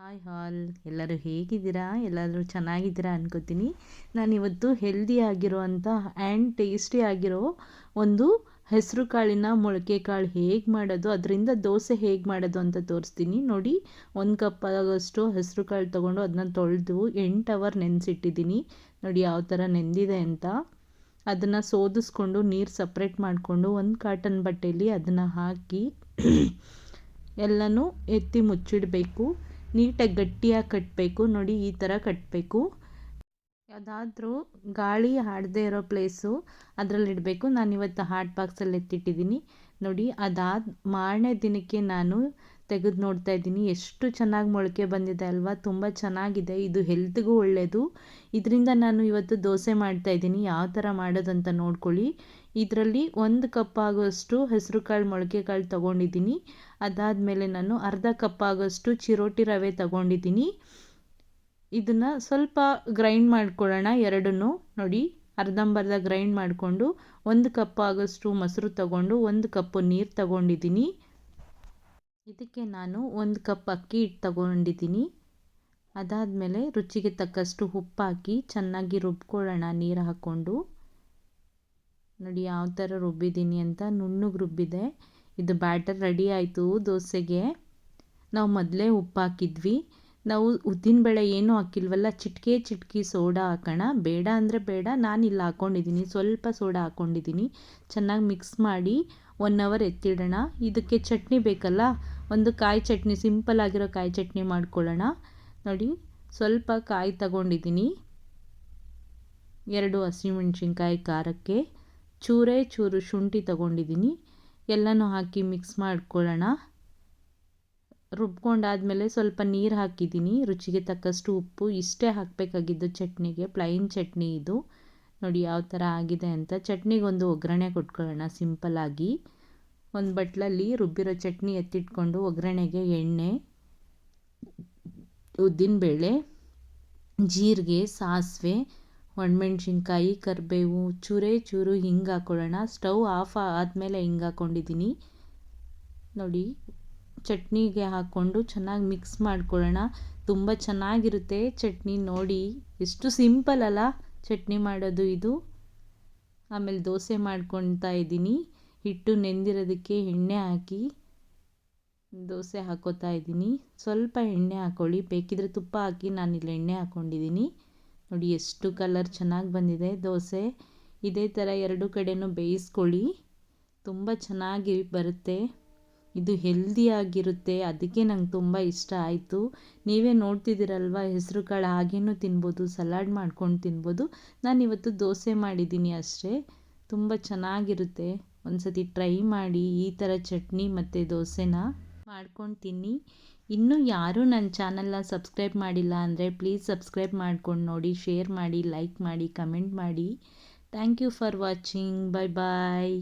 Hi ಹಾಲ್ ಎಲ್ಲರೂ ಹೇಗಿದ್ದೀರಾ? ಎಲ್ಲರೂ ಚೆನ್ನಾಗಿದ್ದೀರಾ ಅನ್ಕೋತೀನಿ. ನಾನಿವತ್ತು ಹೆಲ್ದಿ ಆಗಿರೋವಂಥ ಆ್ಯಂಡ್ ಟೇಸ್ಟಿ ಆಗಿರೋ ಒಂದು ಹೆಸರು ಕಾಳಿನ ಮೊಳಕೆ ಕಾಳು ಹೇಗೆ ಮಾಡೋದು, ಅದರಿಂದ ದೋಸೆ ಹೇಗೆ ಮಾಡೋದು ಅಂತ ತೋರಿಸ್ತೀನಿ. ನೋಡಿ, ಒಂದು ಕಪ್ ಆಗೋಷ್ಟು ಹೆಸರು ಕಾಳು ತೊಗೊಂಡು ಅದನ್ನ ತೊಳೆದು ಎಂಟು ಅವರ್ ನೆನೆಸಿಟ್ಟಿದ್ದೀನಿ. ನೋಡಿ, ಯಾವ ಥರ ನೆಂದಿದೆ ಅಂತ. ಅದನ್ನು ಸೋದಿಸ್ಕೊಂಡು ನೀರು ಸಪ್ರೇಟ್ ಮಾಡಿಕೊಂಡು ಒಂದು ಕಾಟನ್ ಬಟ್ಟೆಯಲ್ಲಿ ಅದನ್ನು ಹಾಕಿ ಎಲ್ಲನೂ ಎತ್ತಿ ಮುಚ್ಚಿಡಬೇಕು. ನೀಟಾಗಿ ಗಟ್ಟಿಯಾಗಿ ಕಟ್ಟಬೇಕು, ನೋಡಿ ಈ ಥರ ಕಟ್ಟಬೇಕು. ಯಾವುದಾದ್ರೂ ಗಾಳಿ ಆಡದೇ ಇರೋ ಪ್ಲೇಸು ಅದರಲ್ಲಿ ಇಡಬೇಕು. ನಾನು ಇವತ್ತು ಹಾಟ್ ಬಾಕ್ಸಲ್ಲಿ ಎತ್ತಿಟ್ಟಿದ್ದೀನಿ. ನೋಡಿ ಅದಾದ ಮಾರನೇ ದಿನಕ್ಕೆ ನಾನು ತೆಗೆದು ನೋಡ್ತಾ ಇದ್ದೀನಿ. ಎಷ್ಟು ಚೆನ್ನಾಗಿ ಮೊಳಕೆ ಬಂದಿದೆ ಅಲ್ವಾ? ತುಂಬ ಚೆನ್ನಾಗಿದೆ. ಇದು ಹೆಲ್ತ್ಗೂ ಒಳ್ಳೆಯದು ಇದರಿಂದ ನಾನು ಇವತ್ತು ದೋಸೆ ಮಾಡ್ತಾ ಇದ್ದೀನಿ. ಯಾವ ಥರ ಮಾಡೋದಂತ ನೋಡ್ಕೊಳ್ಳಿ. ಇದರಲ್ಲಿ ಒಂದು ಕಪ್ ಆಗೋಷ್ಟು ಹೆಸರು ಕಾಳು ಮೊಳಕೆ ಕಾಳು ತೊಗೊಂಡಿದ್ದೀನಿ. ಅದಾದಮೇಲೆ ನಾನು ಅರ್ಧ ಕಪ್ ಆಗೋಷ್ಟು ಚಿರೋಟಿ ರವೆ ತಗೊಂಡಿದ್ದೀನಿ. ಇದನ್ನು ಸ್ವಲ್ಪ ಗ್ರೈಂಡ್ ಮಾಡ್ಕೊಳ್ಳೋಣ ಎರಡನ್ನೂ. ನೋಡಿ, ಅರ್ಧಂಬರ್ಧ ಗ್ರೈಂಡ್ ಮಾಡಿಕೊಂಡು ಒಂದು ಕಪ್ ಆಗೋಷ್ಟು ಮೊಸರು ತಗೊಂಡು ಒಂದು ಕಪ್ಪು ನೀರು ತಗೊಂಡಿದ್ದೀನಿ. ಇದಕ್ಕೆ ನಾನು ಒಂದು ಕಪ್ ಅಕ್ಕಿ ಹಿಟ್ಟು ತಗೊಂಡಿದ್ದೀನಿ. ಅದಾದಮೇಲೆ ರುಚಿಗೆ ತಕ್ಕಷ್ಟು ಉಪ್ಪು ಹಾಕಿ ಚೆನ್ನಾಗಿ ರುಬ್ಕೊಳ್ಳೋಣ ನೀರು ಹಾಕ್ಕೊಂಡು. ನೋಡಿ ಯಾವ ಥರ ರುಬ್ಬಿದ್ದೀನಿ ಅಂತ ನುಣ್ಣಗೆ ರುಬ್ಬಿದೆ. ಇದು ಬ್ಯಾಟರ್ ರೆಡಿ ಆಯಿತು ದೋಸೆಗೆ. ನಾವು ಮೊದಲೇ ಉಪ್ಪು ಹಾಕಿದ್ವಿ ನಾವು ಉದ್ದಿನಬೇಳೆ ಏನೂ ಹಾಕಿಲ್ವಲ್ಲ, ಚಿಟಿಕೆ ಚಿಟಕಿ ಸೋಡಾ ಹಾಕೋಣ. ಬೇಡ ಅಂದರೆ ಬೇಡ ನಾನು ಇಲ್ಲಿ ಹಾಕ್ಕೊಂಡಿದ್ದೀನಿ ಸ್ವಲ್ಪ ಸೋಡಾ ಹಾಕ್ಕೊಂಡಿದ್ದೀನಿ ಚೆನ್ನಾಗಿ ಮಿಕ್ಸ್ ಮಾಡಿ ಒನ್ ಅವರ್ ಎತ್ತಿಡೋಣ. ಇದಕ್ಕೆ ಚಟ್ನಿ ಬೇಕಲ್ಲ, ಒಂದು ಕಾಯಿ ಚಟ್ನಿ ಸಿಂಪಲ್ ಆಗಿರೋ ಕಾಯಿ ಚಟ್ನಿ ಮಾಡ್ಕೊಳ್ಳೋಣ. ನೋಡಿ, ಸ್ವಲ್ಪ ಕಾಯಿ ತಗೊಂಡಿದ್ದೀನಿ. ಎರಡು ಹಸಿಮೆಣ್ಸಿನ್ಕಾಯಿ ಖಾರಕ್ಕೆ, ಚೂರೇ ಚೂರು ಶುಂಠಿ ತಗೊಂಡಿದ್ದೀನಿ. ಎಲ್ಲನೂ ಹಾಕಿ ಮಿಕ್ಸ್ ಮಾಡ್ಕೊಳ್ಳೋಣ. ರುಬ್ಕೊಂಡಾದಮೇಲೆ ಸ್ವಲ್ಪ ನೀರು ಹಾಕಿದ್ದೀನಿ. ರುಚಿಗೆ ತಕ್ಕಷ್ಟು ಉಪ್ಪು ಇಷ್ಟೇ ಹಾಕಬೇಕಾಗಿದ್ದು ಚಟ್ನಿಗೆ. ಪ್ಲೈನ್ ಚಟ್ನಿ ಇದು. ನೋಡಿ ಯಾವ ಥರ ಆಗಿದೆ ಅಂತ. ಚಟ್ನಿಗೊಂದು ಒಗ್ಗರಣೆ ಕೊಟ್ಕೊಳ್ಳೋಣ ಸಿಂಪಲ್ಲಾಗಿ ಒಂದು ಬಟ್ಲಲ್ಲಿ ರುಬ್ಬಿರೋ ಚಟ್ನಿ ಎತ್ತಿಟ್ಕೊಂಡು ಒಗ್ಗರಣೆಗೆ ಎಣ್ಣೆ, ಉದ್ದಿನಬೇಳೆ, ಜೀರಿಗೆ, ಸಾಸಿವೆ, ಒಣಮೆಣ್ಸಿನ್ಕಾಯಿ, ಕರಿಬೇವು, ಚೂರೇ ಚೂರು ಹಿಂಗೆ ಹಾಕ್ಕೊಳ್ಳೋಣ ಸ್ಟವ್ ಆಫ್ ಆದಮೇಲೆ ಹಿಂಗೆ ಹಾಕ್ಕೊಂಡಿದ್ದೀನಿ ನೋಡಿ ಚಟ್ನಿಗೆ ಹಾಕ್ಕೊಂಡು ಚೆನ್ನಾಗಿ ಮಿಕ್ಸ್ ಮಾಡ್ಕೊಳ್ಳೋಣ. ತುಂಬ ಚೆನ್ನಾಗಿರುತ್ತೆ ಚಟ್ನಿ ನೋಡಿ. ಎಷ್ಟು ಸಿಂಪಲ್ ಅಲ್ಲ ಚಟ್ನಿ ಮಾಡೋದು ಇದು. ಆಮೇಲೆ ದೋಸೆ ಮಾಡ್ಕೊತಾ ಇದ್ದೀನಿ. ಹಿಟ್ಟು ನೆಂದಿರೋದಕ್ಕೆ ಎಣ್ಣೆ ಹಾಕಿ ದೋಸೆ ಹಾಕೋತಾ ಇದ್ದೀನಿ. ಸ್ವಲ್ಪ ಎಣ್ಣೆ ಹಾಕ್ಕೊಳ್ಳಿ ಬೇಕಿದ್ರೆ ತುಪ್ಪ ಹಾಕಿ ನಾನು ಇಲ್ಲಿ ಎಣ್ಣೆ ಹಾಕ್ಕೊಂಡಿದ್ದೀನಿ ನೋಡಿ ಎಷ್ಟು ಕಲರ್ ಚೆನ್ನಾಗಿ ಬಂದಿದೆ ದೋಸೆ. ಇದೇ ಥರ ಎರಡು ಕಡೆಯೂ ಬೇಯಿಸ್ಕೊಳ್ಳಿ. ತುಂಬ ಚೆನ್ನಾಗಿ ಬರುತ್ತೆ. ಇದು ಹೆಲ್ದಿಯಾಗಿರುತ್ತೆ ಅದಕ್ಕೆ ನಂಗೆ ತುಂಬ ಇಷ್ಟ ಆಯಿತು. ನೀವೇ ನೋಡ್ತಿದ್ದೀರಲ್ವ, ಹೆಸರು ಕಾಳು ಹಾಗೇನೂ ತಿನ್ಬೋದು ಸಲಾಡ್ ಮಾಡ್ಕೊಂಡು ತಿನ್ಬೋದು. ನಾನಿವತ್ತು ದೋಸೆ ಮಾಡಿದ್ದೀನಿ ಅಷ್ಟೇ. ತುಂಬ ಚೆನ್ನಾಗಿರುತ್ತೆ. ಒಂದು ಸತಿ ಟ್ರೈ ಮಾಡಿ, ಈ ಥರ ಚಟ್ನಿ ಮತ್ತು ದೋಸೆನ ಮಾಡ್ಕೊಂಡು ತಿನ್ನಿ. ಇನ್ನೂ ಯಾರೂ ನನ್ನ ಚಾನಲ್ನ ಸಬ್ಸ್ಕ್ರೈಬ್ ಮಾಡಿಲ್ಲ ಅಂದರೆ ಪ್ಲೀಸ್ ಸಬ್ಸ್ಕ್ರೈಬ್ ಮಾಡ್ಕೊಂಡು ನೋಡಿ ಶೇರ್ ಮಾಡಿ ಲೈಕ್ ಮಾಡಿ ಕಮೆಂಟ್ ಮಾಡಿ. Thank you for watching bye bye